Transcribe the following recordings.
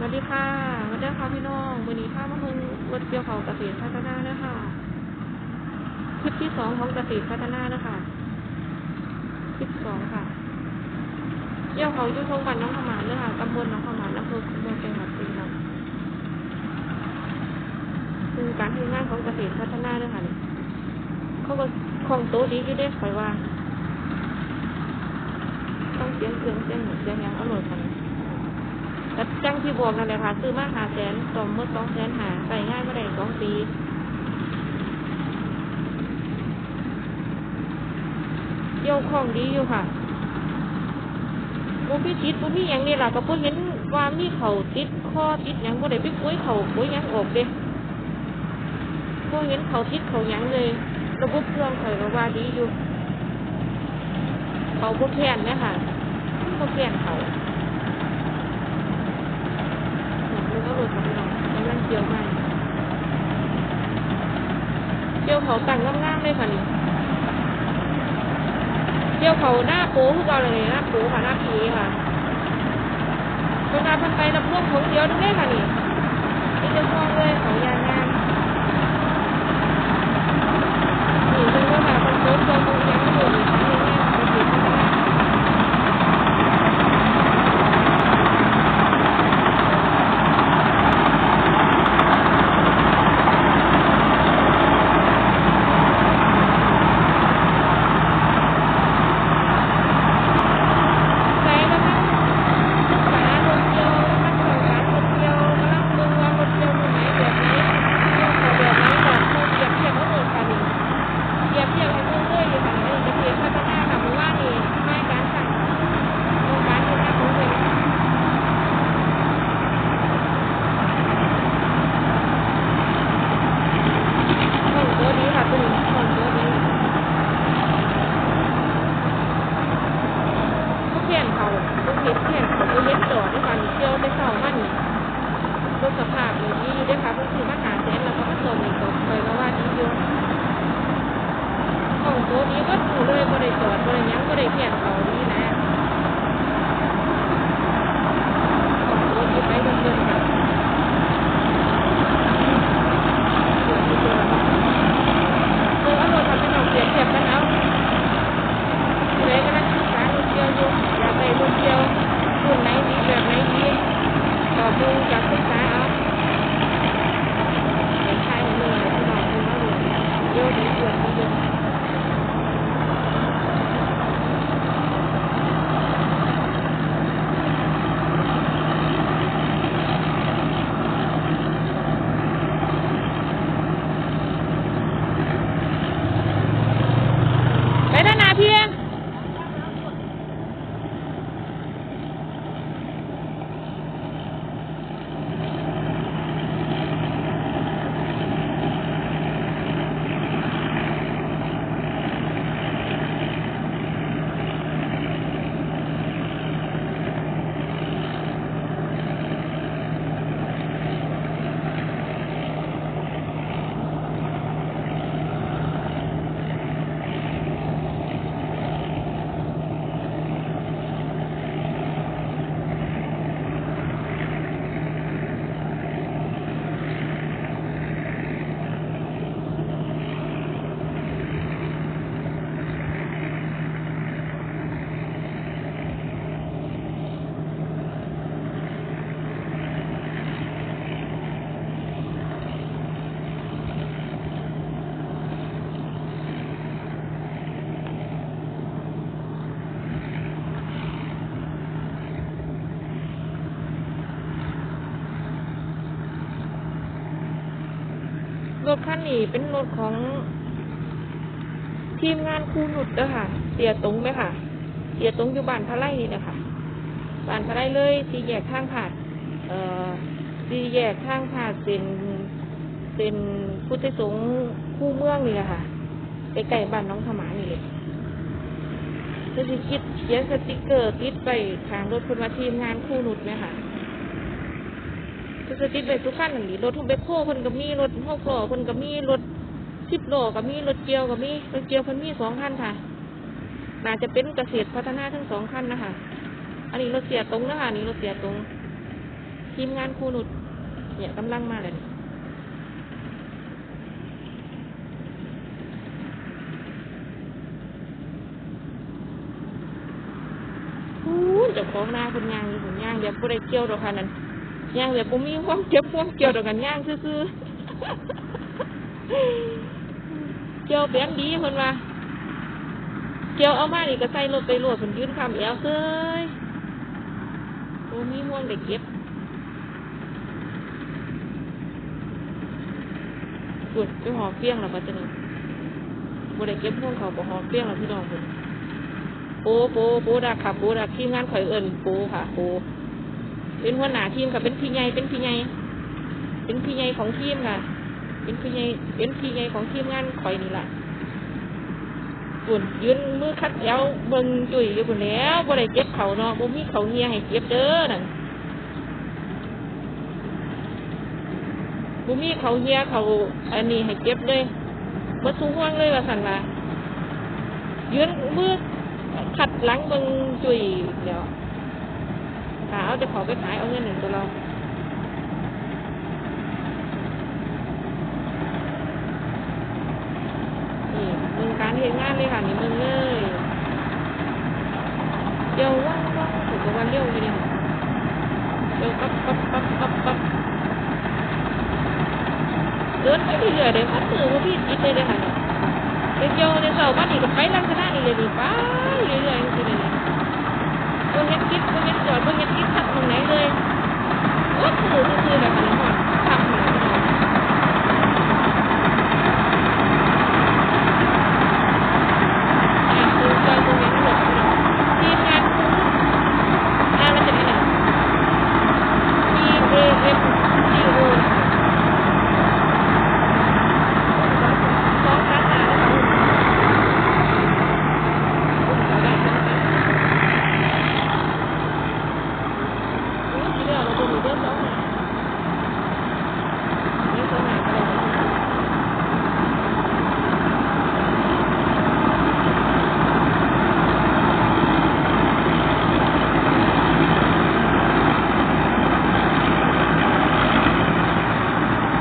สวัสดีค่ะสวัสดีค่ะพี่น้องวันนี้ข้ามาเพิ่งรถเกี่ยวเขาเกษตรพัฒนาเด้อค่ะคลิปที่สองของเกษตรพัฒนาเด้อค่ะคลิปสองค่ะ เกี่ยวเขาอยู่ทงบ้านน้องขมานเด้อค่ะตำบลน้องขมานอำเภอคุมเมืองจังหวัดสุรินทร์คือการทำงานของเกษตรพัฒนาเด้อค่ะเขาก็ของโตะดีอยู่เด้อคอยว่า ต้องเสียงเครื่องเสียงหมูเสียงยังอร่อยกัน แต่จังที่บอกนั่นแหละค่ะซื้อมาหาแสนต่อเมื่อสองแสนหาใส่ง่ายไม่ได้สองปีเกี่ยวของดีอยู่ค่ะบุพี่ติดบุพี่อย่างนี้ล่ะก็บ่เห็นว่ามีเขาติดคอติดยังบ่ได้ไปกุ้ยเขากุ้ยยังออกเด้บ่เห็นเขาติดเขายังเลย ระบบเครื่องข่อยก็ว่าดีอยู่ เขาบ่แค้นเนี่ยค่ะบ่แค้นเขาเหมือนมัน ก็หลุดของเรากำลังเกี่ยวมันเกี่ยวเขาแต่งงามๆเลยค่ะนี่เกี่ยวเขาหน้าปูคือเก่าเลยหน้าปูค่ะหน้าผีค่ะเวลาพันไปรับร่วงของเดียวดูได้ค่ะนี่นี่จะฟ้องเลยเขายางงานี่ดูว่าค่ะคนโต๊ะตัวตรงยังไม่อยู่นี่นี่นี่ไปถึงข้างหน้า ใช้กำลังศึกษารถเกี่ยวนักข่าวสารรถเกี่ยวกำลังเบิ่งว่ารถเกี่ยวมือไหนแบบไหนเกี่ยวเขาแบบไหนก่อนเขาเปรียบเทียบเอาเลยค่ะนี่เปรียบเทียบให้เบิ่งเลยอยู่ค่ะนี่จะเทียบพัฒนาค่ะเพราะว่านี่ไม่การสั่งโรงพยาบาลที่นักรู้เลยของตัวนี้ค่ะตัวนี้ของตัวนี้ ทุกเพียนเขาทุกเห็ดเพียนเขาเห็ดจอดด้วยกันเที่ยวไปเศร้ามันนี่รถสภาพอย่างนี้ด้วยค่ะเพิ่งซื้อมาหาแสนแล้วก็มาส่งอีกก็เคยมาว่าดีอยู่ของตัว นี้ก็ถูเลยบ่ได้จอดบ่ได้หยังบ่ได้เพียนเขานี่นะของตัวนี้ไปเบิ่งๆค่ะเดี๋ยวนี้เดี๋ยวเออเอารถทำเป็นเอาเปรียบเทียบกันเอา ผู้ใดกำลังศึกษารถเกี่ยวอยู่อยากได้รถเกี่ยวรุ่นไหนดีแบบไหนดีตอบดูอยากศึกษาเอาไปใช้ให้เลยที่บอกคุณว่าเลยเยอะดีเยอะดีเยอะไปด้านหน้าเพียง รถคันนี้เป็นรถของทีมงานครูหนุดเด้อค่ะ เสียตรงไหมค่ะ เสียตรงอยู่บ้านพระไร่นี่นะคะบ้านพระไร่เลยสีแยกข้างผาดเอ่อสีแยกข้างผาดเป็นเป็นพุทธสงฆ์คู่เมืองนี่แหละค่ะใกล้ๆบ้านน้องขมานี่เลยจะสิคิดเขียนสติกเกอร์ติดไปทางรถคนมาทีมงานครูหนุดไหมค่ะ คือติดไปทุกขั้นนั่นนี่รถทุ่มไปโค้เพิ่นก็มีรถหกล้อเพิ่นก็มีรถสิบล้อก็มีรถเกียวก็มีรถเกียวเพิ่นมีสองคันค่ะ น่าจะเป็นเกษตรพัฒนาทั้งสองคันนะคะ อันนี้รถเสียตรงนะคะนนี้รถเสียตรง ทีมงานครูนุชเนี่ยกำลังมาเลยเนี่ยอู้เจ้าของหน้าคนย่างอยู่คนย่างเดี๋ยวบ่ได้เกี่ยวดอกค่ะนั่น ย่างเดี๋ยวบ่มีความเจ็บความเกี่ยวดอกกันย่างซื่อๆเกี่ยวแบนดีเพิ่นว่าเกี่ยวเอามานี่ก็ใส่รถไปโหลดเพิ่นยืนคำแอวเซ้ยโอ้มีห่วงได้เก็บกุดไปหอเฟี้ยงแล้วก็จะนี่บ่ได้เก็บห่วงเขาบ่หอเฟี้ยงแล้วพี่น้องเพิ่นโปโปโปดักค่ะโปดักทีมงานข่อยเอิ้นโปค่ะโป เป็นหัวหน้าทีมค่ะ เป็นพี่ใหญ่ เป็นพี่ใหญ่ เป็นพี่ใหญ่ของทีมค่ะ เป็นพี่ใหญ่ เป็นพี่ใหญ่ของทีมงานข่อยนี่ล่ะปุ่นยืนมือคัดเอวเบิ่งจุยอยู่ปุ่นแล้วบ่ได้เก็บเขาเนาะบ่มีเขาเฮียให้เก็บเด้อนั่นบ่มีเขาเฮียเขาอันนี้ให้เก็บเลยบ่สูห่วงเลยว่าซั่นว่ายืนมือคัดหลังเบิ่งจุ่ยเดี๋ยวถ้าเอา จะขอไปขายเอาเงินหนึ่งตัวเรานี่มึงการเฮ็ดงานเลยค่ะนี่มึงเลยเดี๋ยวว่างว่างถูกกับวันเร็วเลยเยเดี๋ยวปั๊บปั๊บปั๊บปั๊บปั๊บเดินไปเรื่อยเลยพัดมือว่าพี่จิตเลยเลยค่ะเนี่ยเดี๋ยวเดี๋ยวเสาร์บ้านนี่ก็ไปลักษณะนี้เลยดีไปเรื่อยๆจริงๆ เลยเนี่งเห็นกิ๊บบ่เห็นจอดบ่เห็นกิ๊บขับตรงไหนเลยโอ้ถือคือแบบนี้หมดทำเลยพี่น้องอ่าคือจอยตรงนี้ทั้งหมดพี่น้องทีมงานคุ้มอ่ามันจะมีหนึ่ง P A N G O สองสาขาแล้วค่ะคุณขอได้ใช่ไหมคะโอ้ยทีเดียวเราตัวหนูเดือดร้อนเลยนี่สองหาก็ได้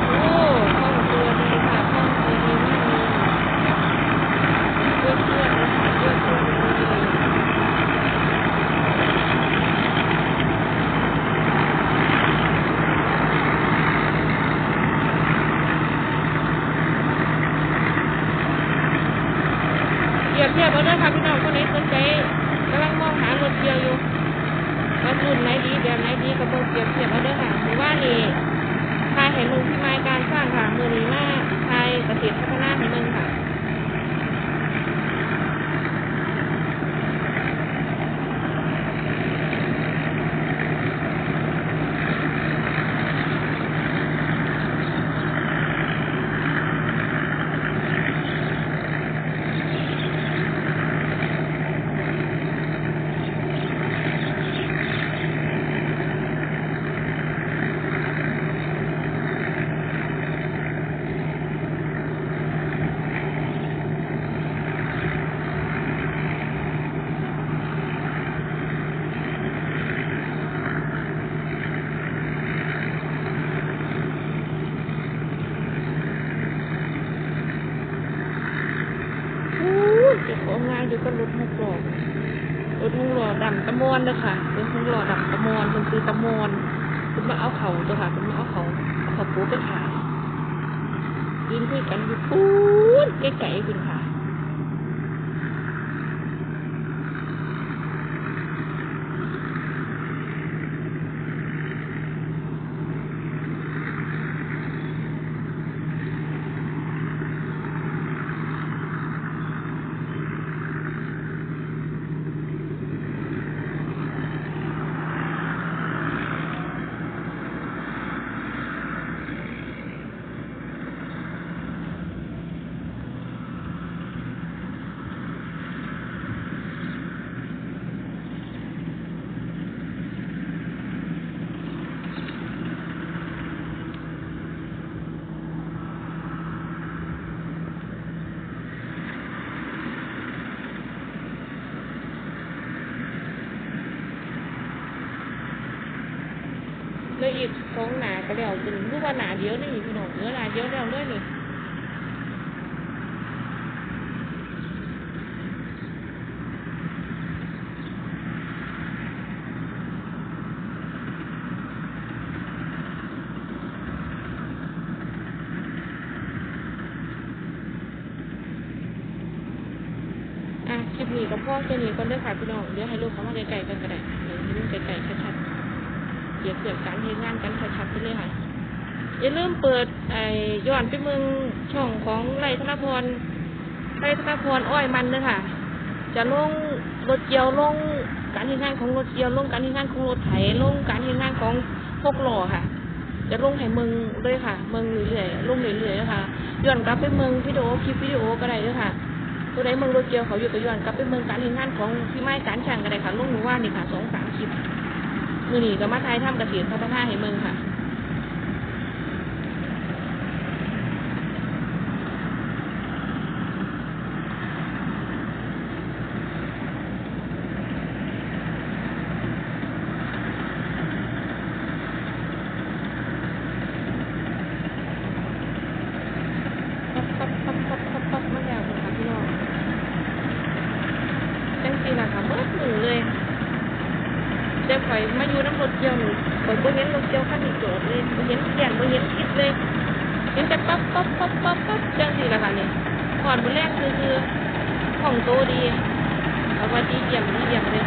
โอ้ห้องตัวดีค่ะห้องตัวดีมากเลยเพื่อนเพื่อนนะคะเพื่อนเพื่อนเลยเทียบเทียบเอาด้วยค่ะพี่น้องคนไหนสนใจกำลังมองหารถเกียวอยู่ว่ารุ่นไหนดีแบบไหน ดีกับเบอร์เทียบเทียบเอาด้วยค่ะหรือว่านี่ ทายเห็นมึงที่ไม้การสร้างค่ะ มือนี้มากทายเกษตรพัฒนาให้มึงค่ะ อู้เจ้าของงานอยู่ก็รถหกหล่อรถหกหล่อดำตะมอนเลยค่ะ รถหลอดำตะมอนมันคือตะมอนคุณมาเอาเขาตัวค่ะคุณมาเอาเขาเอาเขาปูไปขายยินคุยกันอยู่ปูนไกลๆคุณค่ะ ก็แล้วเป็นรู้ว่าหนาเดียวนี่พี่น้องเหลือหนาเดียวแล้วเลยนี่อะคลิปนี้ก็พ่อแค่นี้ก็เด้ค่ะพี่น้องเดี๋ยวให้ลูกเขามาไกลๆกันก็ได้เดี๋ยวให้มันไกลๆชัดๆเดี๋ยวเกิดการทำงานกันชัดๆไปเลยค่ อย่าลืมเปิดไอ้ย้อนไปเมืองช่องของไรธนพรไรธนพรอ้อยมันเลยค่ะ จะลงรถเกี่ยวลงการทำงานของรถเกี่ยวลงการทำงานของรถไถลงการทำงานของพกหล่อค่ะ จะลงให้เมืองด้วยค่ะ เมืองเรื่อยๆลงเรื่อยๆนะคะย้อนกลับไปเมืองวิดีโอคลิปวิดีโอก็ได้ด้วยค่ะตัวใดเมืองรถเกี่ยวเขาอยู่ก็ย้อนกลับไปเมืองการทำงานของพี่ไม้การช่างก็ได้ค่ะลงหนูว่านี่ค่ะสองสามคลิปมือนี้ก็มาทยทำกระเสียนพัฒนาให้เมืองค่ะ ปั๊บปั๊บปั๊บปั๊บปั๊บปั๊บมาแล้วค่ะพี่น้องจังสีล่ะค่ะเมื่อหนึ่งเลยเดี๋ยวข่อยมาอยู่น้ำรถเกี่ยวหนู ข่อยบ่เห็นรถเกี่ยวคันนี้จอดเลยบ่เห็นเขียนบ่เห็นคิดเลย เห็นแต่ปั๊บปั๊บปั๊บปั๊บปั๊บจังสี่ละค่ะนี่ก่อนบ่แรกคือคือของโตดีเอาว่าดีเยี่ยมดีเยี่ยมเลย